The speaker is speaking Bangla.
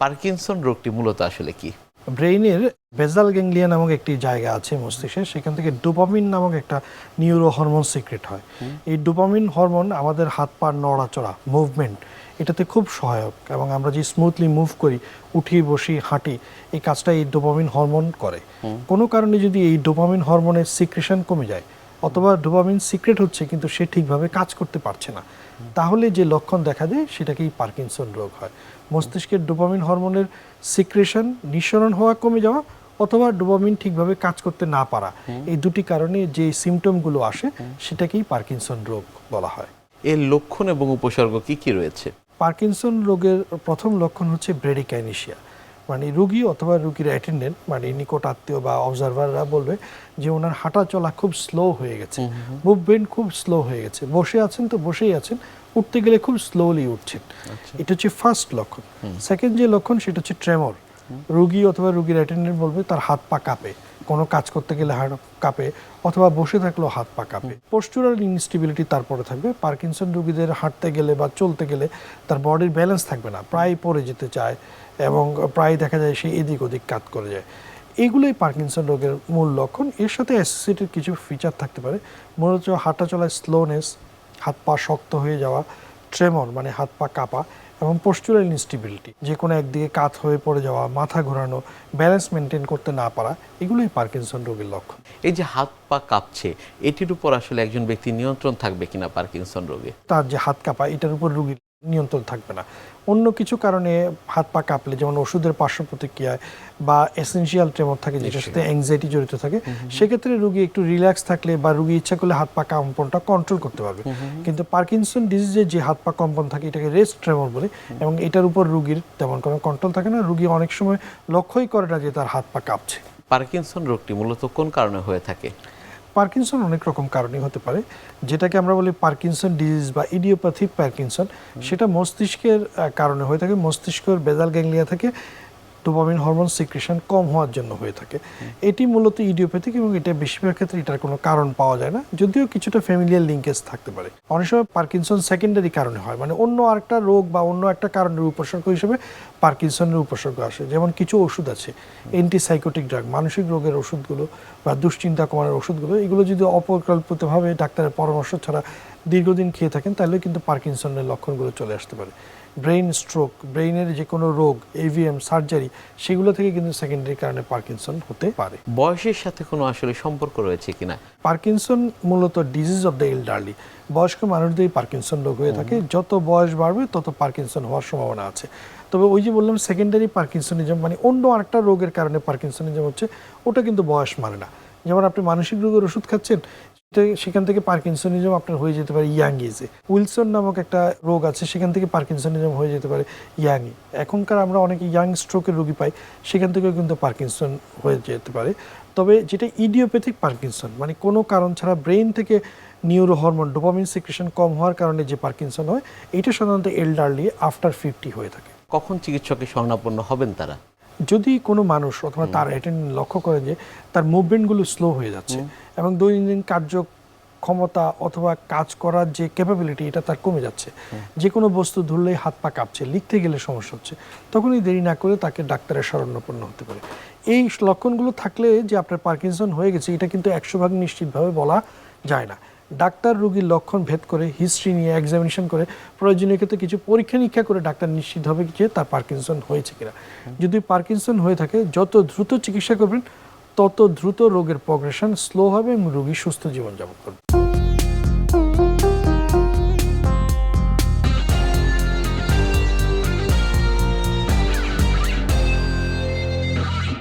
পার্কিনসন রোগটি মূলত আসলে কি? ব্রেইনের বেজাল গ্যাংলিয়া নামক একটি জায়গা আছে মস্তিষ্কে সেখান থেকে ডোপামিন নামক একটা নিউরো হরমোন সিক্রেট হয়। এই ডোপামিন হরমোন আমাদের হাত পা নড়াচড়া মুভমেন্ট এটাতে খুব সহায়ক এবং আমরা যে স্মুথলি মুভ করি উঠি বসি হাঁটি এই কাজটা এই ডোপামিন হরমোন করে। কোনো কারণে যদি এই ডোপামিন হরমোনের সিক্রেশন কমে যায় অথবা ডোপামিন সিক্রেট হচ্ছে কিন্তু সে ঠিকভাবে কাজ করতে পারছে না। তাহলে যে লক্ষণ দেখা দেয় সেটাকেই পার্কিনসন রোগ হয়। মস্তিষ্কের ডোপামিন হরমোনের সিক্রেশন নিঃসরণ হওয়া কমে যাওয়া অথবা ডোপামিন ঠিকভাবে কাজ করতে না পারা এই দুটি কারণে যে সিমটমগুলো আসে সেটাকেই পার্কিনসন রোগ বলা হয়। এর লক্ষণ এবং উপসর্গ কি কি রয়েছে? পার্কিনসন রোগের প্রথম লক্ষণ হচ্ছে ব্রেডিকাইনেশিয়া মানে রুগী অথবা রুগীর অ্যাটেন্ডেন্ট মানে নিকট আত্মীয় বা অবজারভাররা বলবে যে ওনার হাঁটা চলা খুব স্লো হয়ে গেছে। মুভমেন্ট খুব স্লো হয়ে গেছে। বসে আছেন তো বসেই আছেন উঠতে গেলে খুব স্লোলি উঠছেন। এটা হচ্ছে ফার্স্ট লক্ষণ। সেকেন্ড যে লক্ষণ সেটা হচ্ছে ট্রেমর রুগী অথবা রুগীর অ্যাটেন্ডেন্ট বলবে তার হাত পা কাঁপে। কোনো কাজ করতে গেলে হাত কাঁপে অথবা বসে থাকলেও হাত পা কাঁপে। পোস্টুরাল ইনস্টেবিলিটি তারপরে থাকবে। পার্কিনসন রুগীদের হাঁটতে গেলে বা চলতে গেলে তার বডির ব্যালেন্স থাকবে না, প্রায় পড়ে যেতে চায় এবং প্রায় দেখা যায় সে এদিক ওদিক কাত করে যায়। এইগুলোই পার্কিনসন রোগের মূল লক্ষণ। এর সাথে অ্যাসোসিয়েটেড কিছু ফিচার থাকতে পারে। মূলত হাঁটা চলায় স্লোনেস হাত পা শক্ত হয়ে যাওয়া ট্রেমর মানে হাত পা কাঁপা। এবং পোস্টুরাল ইনস্টেবিলিটি যে কোনো একদিকে কাত হয়ে পড়ে যাওয়া মাথা ঘোরানো ব্যালেন্স মেনটেন করতে না পারা এগুলোই পার্কিনসন রোগের লক্ষণ। এই যে হাত পা কাঁপছে এটির উপর আসলে একজন ব্যক্তি নিয়ন্ত্রণ থাকবে কিনা পার্কিনসন রোগে? তার যে হাত কাঁপা এটার উপর রুগীর নিয়ন্ত্রণ থাকবে না। অন্য কিছু কারণে হাত পা কাঁপলে যেমন ওষুধের পার্শ্ব প্রতিক্রিয়ায় বা এসেনশিয়াল ট্রেমর থাকে যেটার সাথে অ্যাংজাইটি জড়িত থাকে সেক্ষেত্রে রুগী একটু রিল্যাক্স থাকলে বা রুগী ইচ্ছা করলে হাত পা কম্পনটা কন্ট্রোল করতে পারবে। কিন্তু পার্কিনসন ডিজিজের যে হাত পা কম্পন থাকে এটাকে রেস্ট ট্রেমর বলে এবং এটার উপর রুগীর তেমন কোনো কন্ট্রোল থাকে না। রুগী অনেক সময় লক্ষ্যই করে না যে তার হাত পা কাঁপছে। পার্কিনসন রোগটি মূলত কোন কারণে হয়ে থাকে? পার্কিনসন অনেক রকম কারণে হতে পারে। যেটাকে আমরা বলি পার্কিনসন ডিজিজ বা ইডিওপ্যাথিক পার্কিনসন সেটা মস্তিষ্কের কারণে হয়ে থাকে। মস্তিষ্কের বেজাল গ্যাংলিয়া থেকে। ডোপামিন হরমোন সিক্রেশন কম হওয়ার জন্য হয়ে থাকে। এটি মূলত ইডিওপ্যাথিক এবং এটা বেশিরভাগ ক্ষেত্রে এটার কোনো কারণ পাওয়া যায় না, যদিও কিছুটা ফ্যামিলিয়ার লিঙ্কেজ থাকতে পারে। অনেক সময় পার্কিনসন সেকেন্ডারি কারণে হয় মানে অন্য আরেকটা রোগ বা অন্য একটা কারণের উপসর্গ হিসেবে পার্কিনসনের উপসর্গ আসে। যেমন কিছু ওষুধ আছে অ্যান্টিসাইকোটিক ড্রাগ মানসিক রোগের ওষুধগুলো বা দুশ্চিন্তা কমানোর ওষুধগুলো, এগুলো যদি অপরিকল্পিতভাবে ডাক্তারের পরামর্শ ছাড়া দীর্ঘদিন খেয়ে থাকেন, তাহলে কিন্তু পার্কিনসনের লক্ষণগুলো চলে আসতে পারে। ব্রেইন স্ট্রোক ব্রেইনের যে কোনো রোগ এভিএম সার্জারি সেগুলো থেকে কিন্তু সেকেন্ডারি কারণে পার্কিনসন হতে পারে। বয়সের সাথে কোনো আসলে সম্পর্ক রয়েছে কিনা? পার্কিনসন মূলত ডিজিজ অফ দ্য এল্ডারলি বয়স্ক মানুষদেরই পার্কিনসন রোগ হয়ে থাকে। যত বয়স বাড়বে তত পার্কিনসন হওয়ার সম্ভাবনা আছে। তবে ওই যে বললাম সেকেন্ডারি পার্কিনসনিজম মানে অন্য আরেকটা রোগের কারণে পার্কিনসনিজম হচ্ছে ওটা কিন্তু বয়স মানে না। যেমন আপনি মানসিক রোগের ওষুধ খাচ্ছেন সেখান থেকে পার্কিনসনিজম আপনার হয়ে যেতে পারে ইয়াং এজে উইলসন নামক একটা রোগ আছে, সেখান থেকে পার্কিনসনিজম হয়ে যেতে পারে ইয়াং এখনকার আমরা অনেক ইয়াং স্ট্রোকের রোগী পাই, সেখান থেকেও কিন্তু পার্কিনসন হয়ে যেতে পারে। তবে যেটা ইডিওপ্যাথিক পার্কিনসন মানে কোনো কারণ ছাড়া ব্রেইন থেকে নিউরো হরমোন ডোপামিন সিক্রেশন কম হওয়ার কারণে যে পার্কিনসন হয়, এটা সাধারণত এল্ডারলি আফটার ফিফটি হয়ে থাকে। কখন চিকিৎসকের শরণাপন্ন হবেন তারা? যদি কোনো মানুষ অথবা তার অ্যাটেন্ড লক্ষ্য করে যে তার মুভমেন্টগুলো স্লো হয়ে যাচ্ছে এবং দৈনন্দিন কার্য ক্ষমতা অথবা কাজ করার যে ক্যাপাবিলিটি এটা তার কমে যাচ্ছে। যে কোনো বস্তু ধরলেই হাত পা কাঁপছে লিখতে গেলে সমস্যা হচ্ছে। তখনই দেরি না করে তাকে ডাক্তারের শরণাপন্ন হতে পারে। এই লক্ষণগুলো থাকলে যে আপনার পার্কিনসন হয়ে গেছে এটা কিন্তু একশো ভাগ নিশ্চিতভাবে বলা যায় না। ডাক্তার রোগীর লক্ষণ ভেদ করে হিস্ট্রি নিয়ে এক্সামিনেশন করে প্রয়োজনীয় ক্ষেত্রে কিছু পরীক্ষা নিরীক্ষা করে ডাক্তার নিশ্চিত হবে যে তার পার্কিনসন হয়েছে কিনা। যদি পার্কিনসন হয়ে থাকে, যত দ্রুত চিকিৎসা করবেন, তত দ্রুত রোগের প্রগ্রেশন স্লো হবে এবং রুগী সুস্থ জীবনযাপন করবে।